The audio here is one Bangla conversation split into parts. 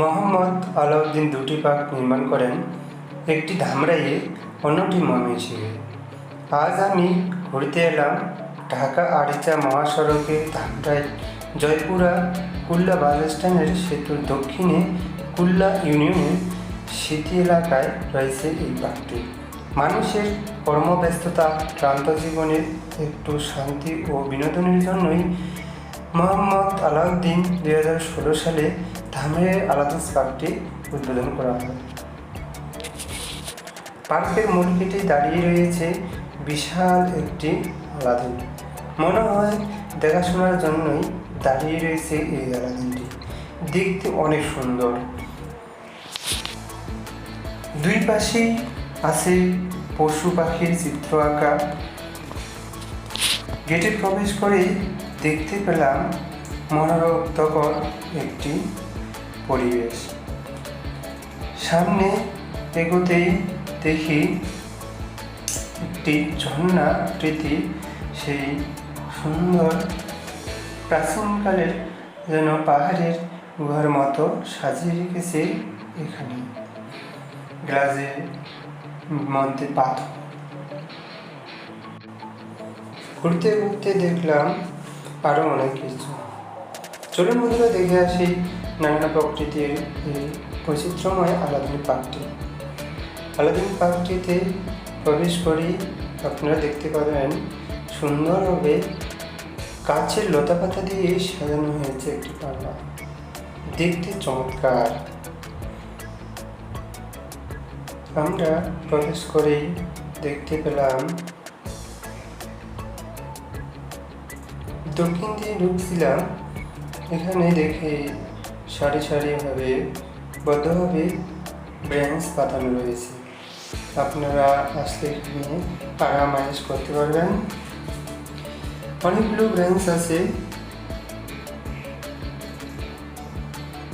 মোহাম্মদ আলাউদ্দিন দুটি পার্ক নির্মাণ করেন, একটি ধামরাইয়ে, অন্যটি ময়মনসিংহে। আজ আমি ঘুরতে এলাম ঢাকা আরিচা মহাসড়কে ধামরাই, জয়পুরা, কুল্লা বাস স্ট্যান্ডের সেতুর দক্ষিণে কুল্লা ইউনিয়নের স্মৃতি এলাকায় রয়েছে এই পার্কটি মানুষের কর্মব্যস্ততা, ক্লান্ত জীবনের একটু শান্তি ও বিনোদনের জন্যই মোহাম্মদ আলাউদ্দিন দুই হাজার ষোলো সালে ধামের আলাদাস পার্কটি উদ্বোধন করা হয়। পার্কের মূল গেটে দাঁড়িয়ে রয়েছে বিশাল একটি আলাদিন মনে হয় দেখাশোনার জন্যই দাঁড়িয়ে রয়েছে এই আলাদিনটি দেখতে অনেক সুন্দর। দুই পাশেই আছে পশু পাখির চিত্র আঁকা। গেটে প্রবেশ করে দেখতে পেলাম মনোরক্তকর একটি পরিবেশ। সামনে এগোতেই দেখি একটি ঝর্ণা আকৃতি, সেই সুন্দর প্রাচীনকালের যেন পাহাড়ের গুহার মতো সাজিয়ে রেখেছে এখানে। গ্লাসের মধ্যে পাথর। ঘুরতে ঘুরতে দেখলাম আরও অনেক কিছু। চলুন বন্ধুরা দেখে আসি নানা প্রকৃতির বৈচিত্র্যময় আলাদিন পার্কটি। আলাদিন পার্কটিতে প্রবেশ করি আপনারা দেখতে পাবেন সুন্দরভাবে কাছের লতা পাতা দিয়ে সাজানো হয়েছে একটি পাল্লা। দেখতে চমৎকার। আমরা প্রবেশ করেই দেখতে পেলাম দক্ষিণ দিয়ে ঢুকছিলাম, এখানে দেখে সারি সারিভাবে বদ্ধভাবে ব্রেঞ্চ পাতানো রয়েছে। আপনারা আসলে এখানে আরাম আয়েস করতে পারবেন। অনেকগুলো ব্রেঞ্চ আছে।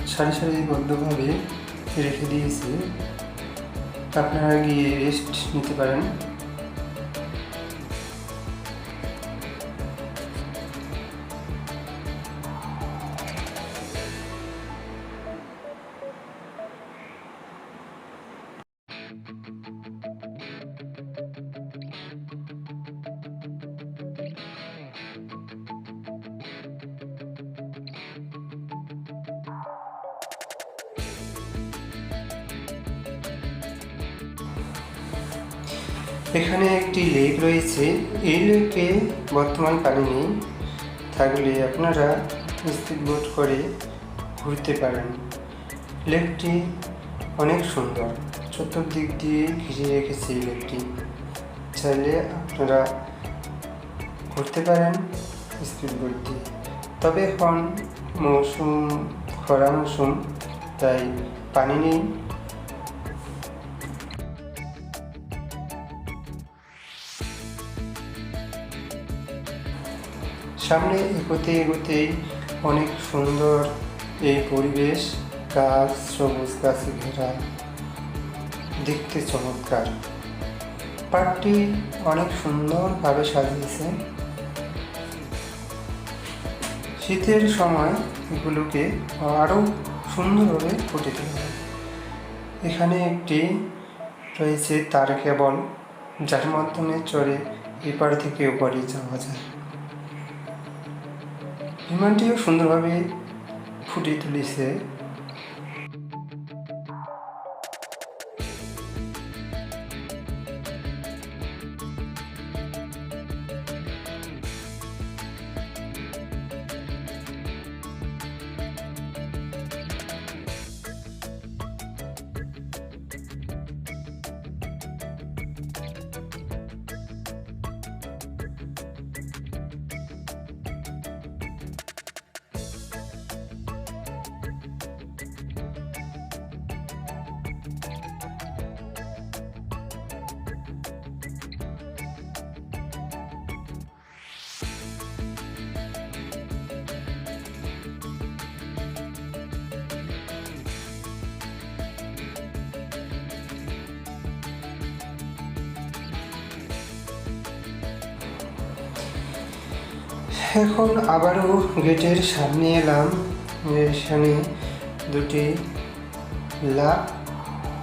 সারি সারি সারিবদ্ধভাবে রেখে দিয়েছে। আপনারা গিয়ে রেস্ট নিতে পারেন। এখানে একটি লেক রয়েছে। এই লেকে বর্তমান পানি নেই। থাকলে আপনারা স্পিড বোট করে ঘুরতে পারেন। লেকটি অনেক সুন্দর। চতুর্দিক দিয়ে ঘিরে রেখেছে এই লেকটি। চাইলে আপনারা ঘুরতে পারেন স্পিড বোট দিয়ে। তবে এখন মৌসুম, খরা মৌসুম, তাই পানি নেই। সামনে এগোতে এগোতেই অনেক সুন্দর এই পরিবেশ, গাছ, সবুজ গাছে ঘেরা, দেখতে চমৎকার। পার্কটি অনেক সুন্দরভাবে সাজিয়েছে। শীতের সময় এগুলোকে আরও সুন্দরভাবে ফুটে তোলা। এখানে একটি রয়েছে তার কেবল, যার মাধ্যমে চড়ে এপার থেকে ওপারে যাওয়া যায়। বিমানটিও সুন্দরভাবে ফুটিয়ে তুলেছে। এখন আবারও গেটের সামনে এলাম। এখানে দুটি লাভ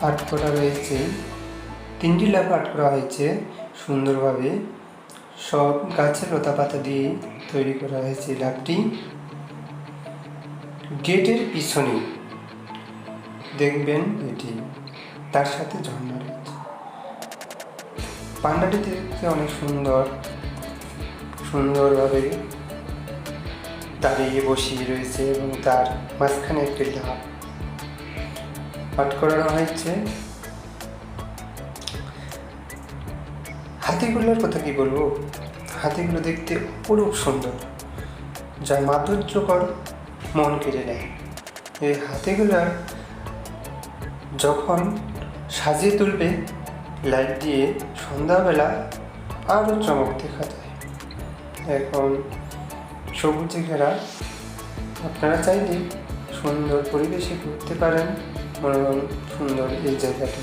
আর্ট করা রয়েছে। তিনটি লাভ আর্ট করা হয়েছে সুন্দরভাবে। সব গাছের লতা পাতা দিয়ে তৈরি করা হয়েছে লাভটি গেটের পিছনে দেখবেন এটি। তার সাথে ঝর্ণা রয়েছে। পান্ডাটি দেখতে অনেক সুন্দর। সুন্দরভাবে দাঁড়িয়ে বসিয়ে রয়েছে এবং তার মাঝখানে একটি লাভ পাঠ করানো হয়েছে। হাতিগুলোর কথা কি বলব? হাতিগুলো দেখতে অপরূপ সুন্দর যা মাধুর্যকর মন কেড়ে নেয়। এই হাতিগুলার যখন সাজিয়ে তুলবে, লাইট দিয়ে সন্ধ্যাবেলা আরও চমক দেখা যায় এখন সবুজে ঘেরা। আপনারা চাইলে সুন্দর পরিবেশে ঘুরতে পারেন মনোরম সুন্দর এই জায়গাটি।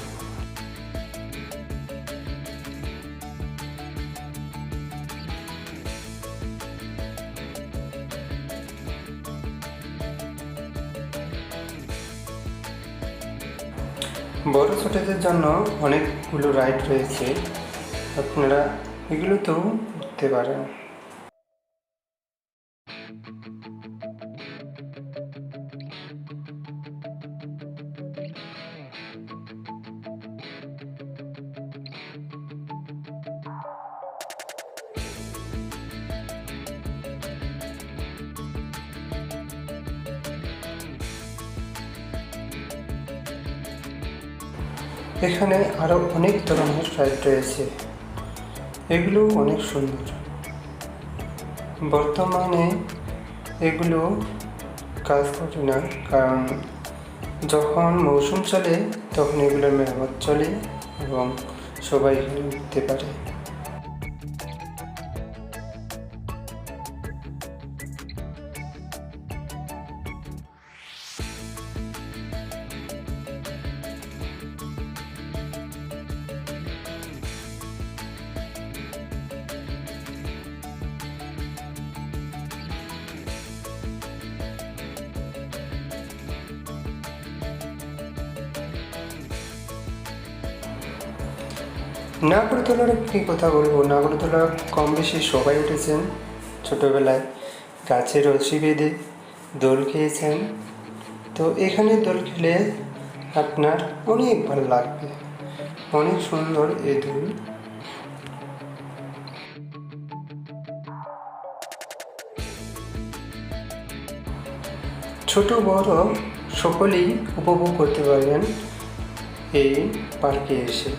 বড় ছোটদের জন্য অনেকগুলো রাইড রয়েছে। আপনারা এগুলোতেও ঘুরতে পারেন। এখানে আরও অনেক ধরনের ফ্লাইট রয়েছে। এগুলো অনেক সুন্দর। বর্তমানে এগুলো কাজ করে না, কারণ যখন মৌসুম চলে, তখন এগুলোর মেরামত চলে এবং সবাই এখানে উঠতে পারে। নাগরদোলার কি কথা বলব নাগরদোলা কম বেশি সবাই উঠেছেন ছোটোবেলায়। গাছে রশি বেঁধে দোল খেয়েছেন। তো এখানে দোল খেলে আপনার অনেক ভালো লাগবে। অনেক সুন্দর এই দোল। ছোট বড় সকলেই উপভোগ করতে পারবেন এই পার্কে এসে।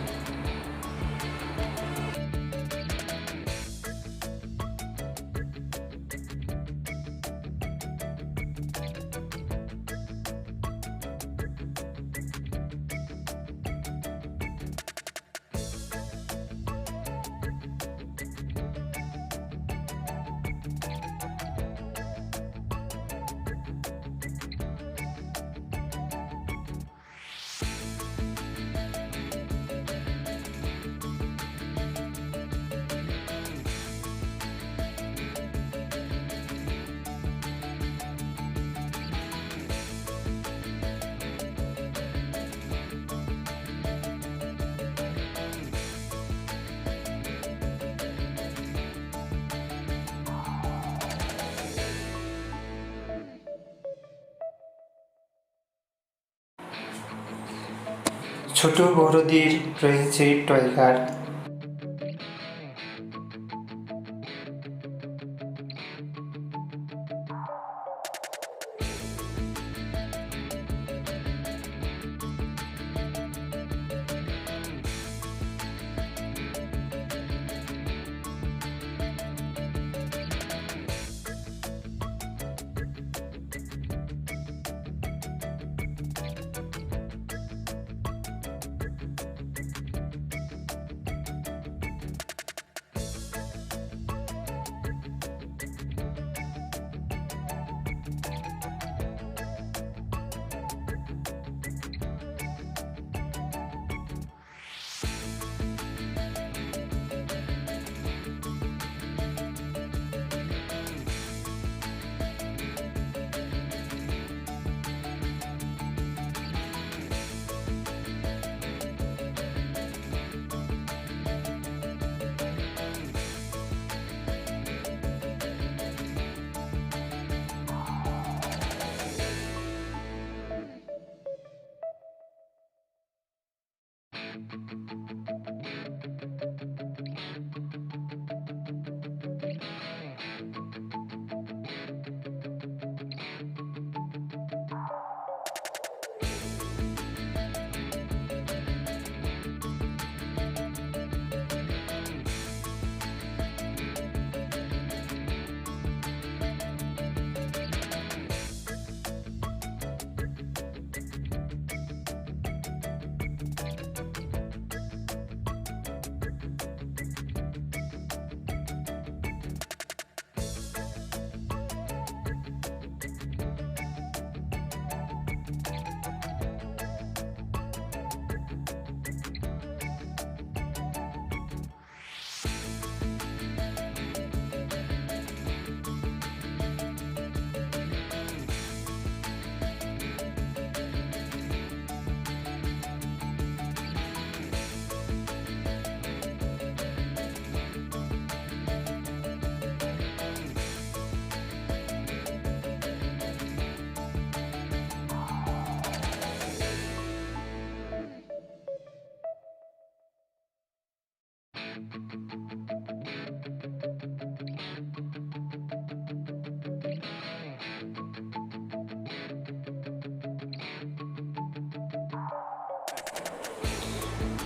ছোট বড়দের রয়েছে টয়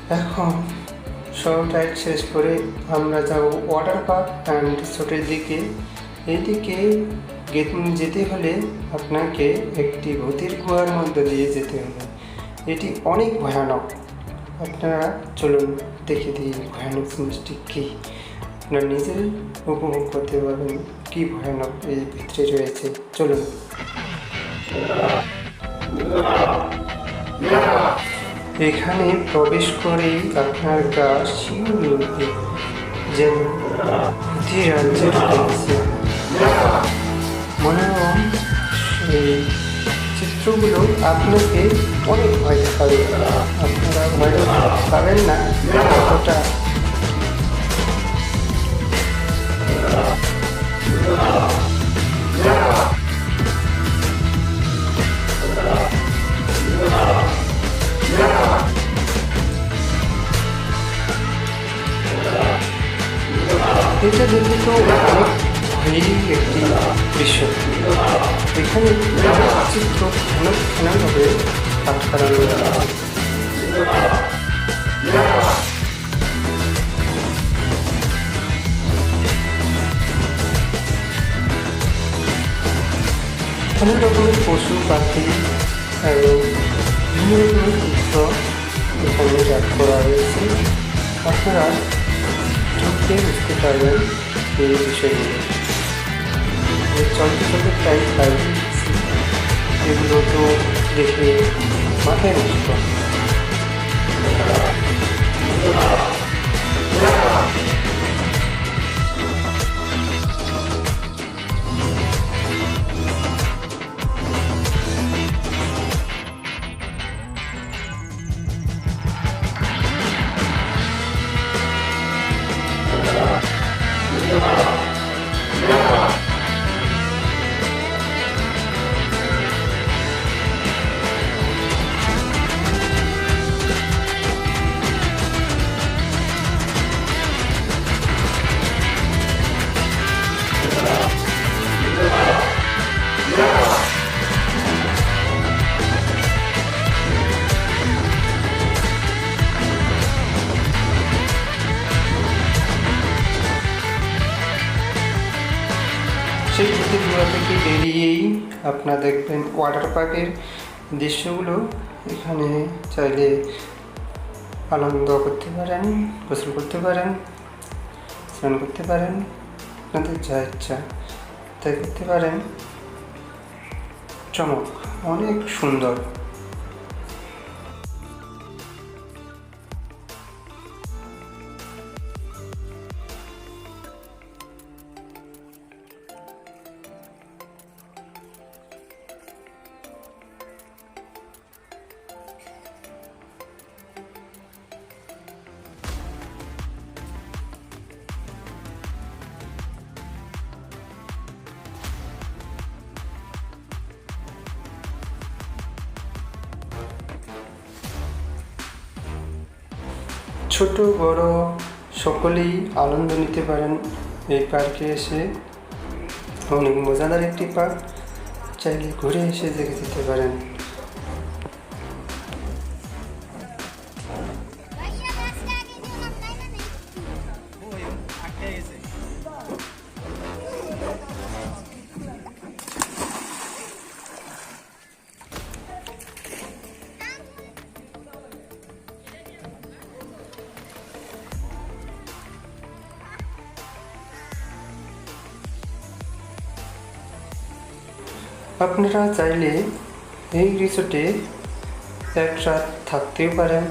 এখন শো টাইট শেষ করে আমরা যাব ওয়াটার পার্ক অ্যান্ড রিসোর্টের দিকে। এইদিকে গে- যেতে হলে আপনাকে একটি ভূতের গুহার মধ্যে দিয়ে যেতে হবে। এটি অনেক ভয়ানক। আপনারা চলুন দেখে দিই ভয়ানক জিনিসটি কী। আপনারা নিজেই উপভোগ করতে পারবেন কী ভয়ানক এই ভিতরে রয়েছে। চলুন। এখানে প্রবেশ আপনার গা শিউরে উঠবে যেন রাজ্যে ঢুকেছে মনোরম সেই চিত্রগুলো আপনাকে অনেক ভয় দেখাবে। আপনারা ভয় পাবেন না। কতটা এটা দেখে তো ভয়েরই একটি বিষয় এখানে চিত্র খেলা খেলাভাবে আটকানো আছে অনেক রকমের পশু, পাখি এবং বিভিন্ন রকমের চিত্র এখানে করা রয়েছে আপনারা ঢুকতে বুঝতে পারবেন এই বিষয়গুলো। চলচ্চিত্রের প্রায় প্রায় এগুলো তো দেখে মাথায় নষ্ট। সেই আপনারা দেখবেন ওয়াটার পার্কের দৃশ্যগুলো এখানে চাইলে আনন্দ করতে পারেন, গোসল করতে পারেন, স্নান করতে পারেন, আপনাদের যা ইচ্ছা তাই করতে পারেন। চমক, অনেক সুন্দর। ছোট, বড় সকলেই আনন্দ নিতে পারেন। এই পার্কে এসে অনেক মজাদার একটি পার্ক। চাইলে ঘুরে এসে দেখে দিতে পারেন। আপনারা চাইলে এই রিসোর্টে এক রাত থাকতেও পারেন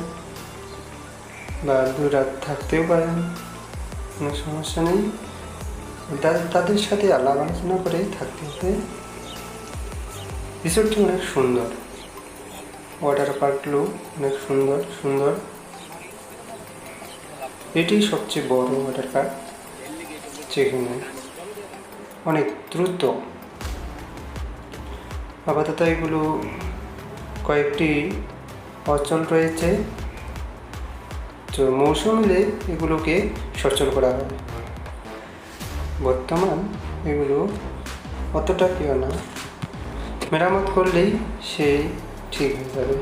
বা দু রাত থাকতেও পারেন, কোনো সমস্যা নেই। তাদের সাথে আলাপ আলোচনা করে থাকতে হবে রিসোর্টটি অনেক সুন্দর। ওয়াটার পার্কগুলো অনেক সুন্দর সুন্দর। এটি সবচেয়ে বড় ওয়াটার পার্ক যেখানে অনেক দ্রুত আপাতত এগুলো কয়েকটি অচল রয়েছে। তো মৌসুমিলে এগুলোকে সচল করা হবে। বর্তমান এগুলো অতটা প্রিয় না। মেরামত করলেই সেই ঠিক হয়ে যাবে।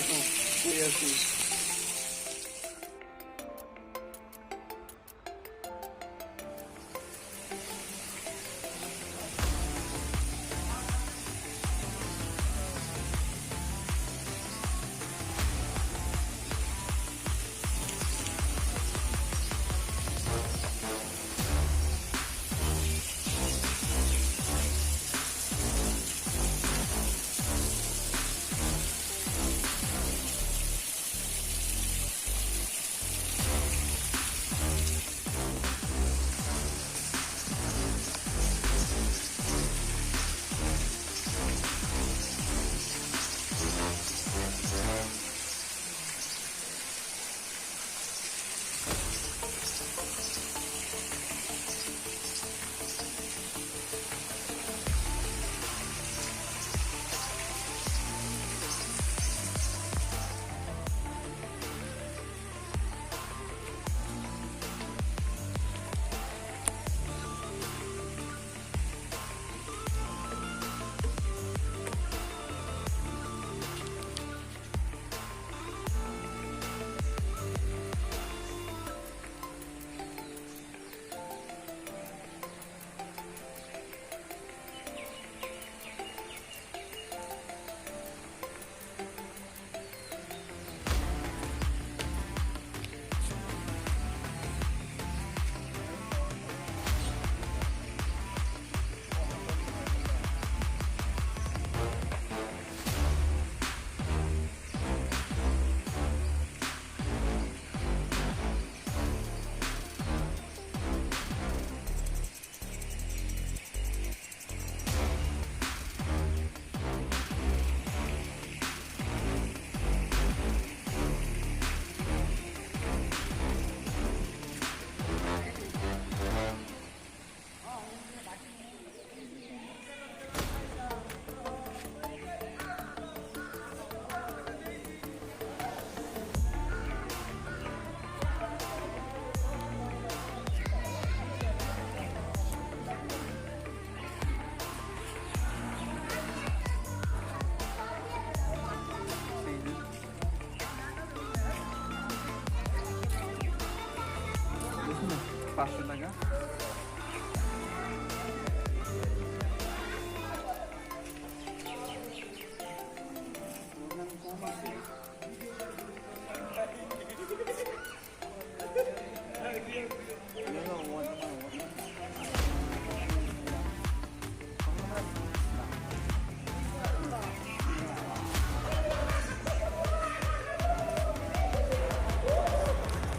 পাঁচশো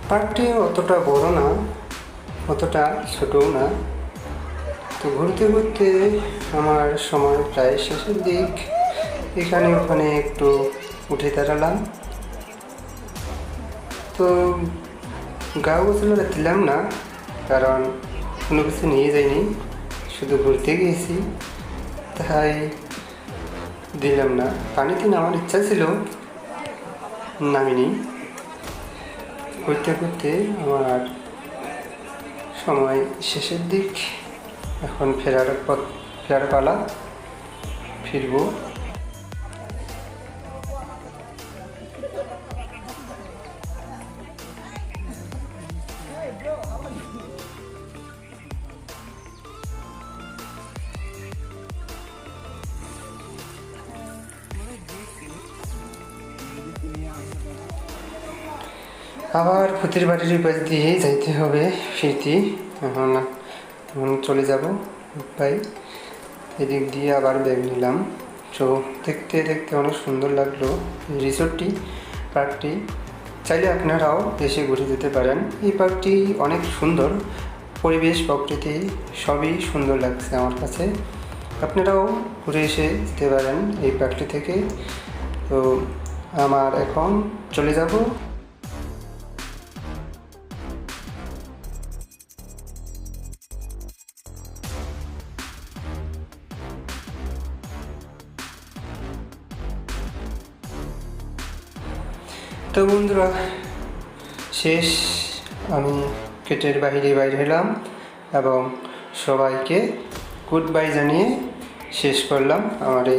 পার্কটি অতটা বড় না, অতটা ছোটও না। তো ঘুরতে ঘুরতে আমার সময় প্রায় শেষের দিক। এখানে ওখানে একটু উঠে দাঁড়ালাম। তো গা গোসল দিলাম না, কারণ কোনো কিছু নিয়ে যাইনি, শুধু ঘুরতে গিয়েছি, তাই দিলাম না। পানিতে নামার ইচ্ছা ছিল, নামিনি। ঘুরতে করতে আমার সময় শেষের দিক। এখন ফেরার পথ ফেরার পালা ফিরবো। ভূতের বাড়ির পাশ দিয়ে যাইতে হবে ফিরতি এখন এখন চলে যাব ভাই এদিক দিয়ে আবার ব্যাগ নিলাম। তো দেখতে দেখতে অনেক সুন্দর লাগল রিসোর্টটি পার্কটি চাইলে আপনারাও এসে ঘুরে যেতে পারেন। এই পার্কটি অনেক সুন্দর। পরিবেশ, প্রকৃতি সবই সুন্দর লাগছে আমার কাছে। আপনারাও ঘুরে এসে যেতে পারেন এই পার্কটি থেকে। তো আমার এখন চলে যাব। শেষ। আমি গেটের বাহিরে বাইর হলাম এবং সবাইকে গুড বাই জানিয়ে শেষ করলাম আমার এই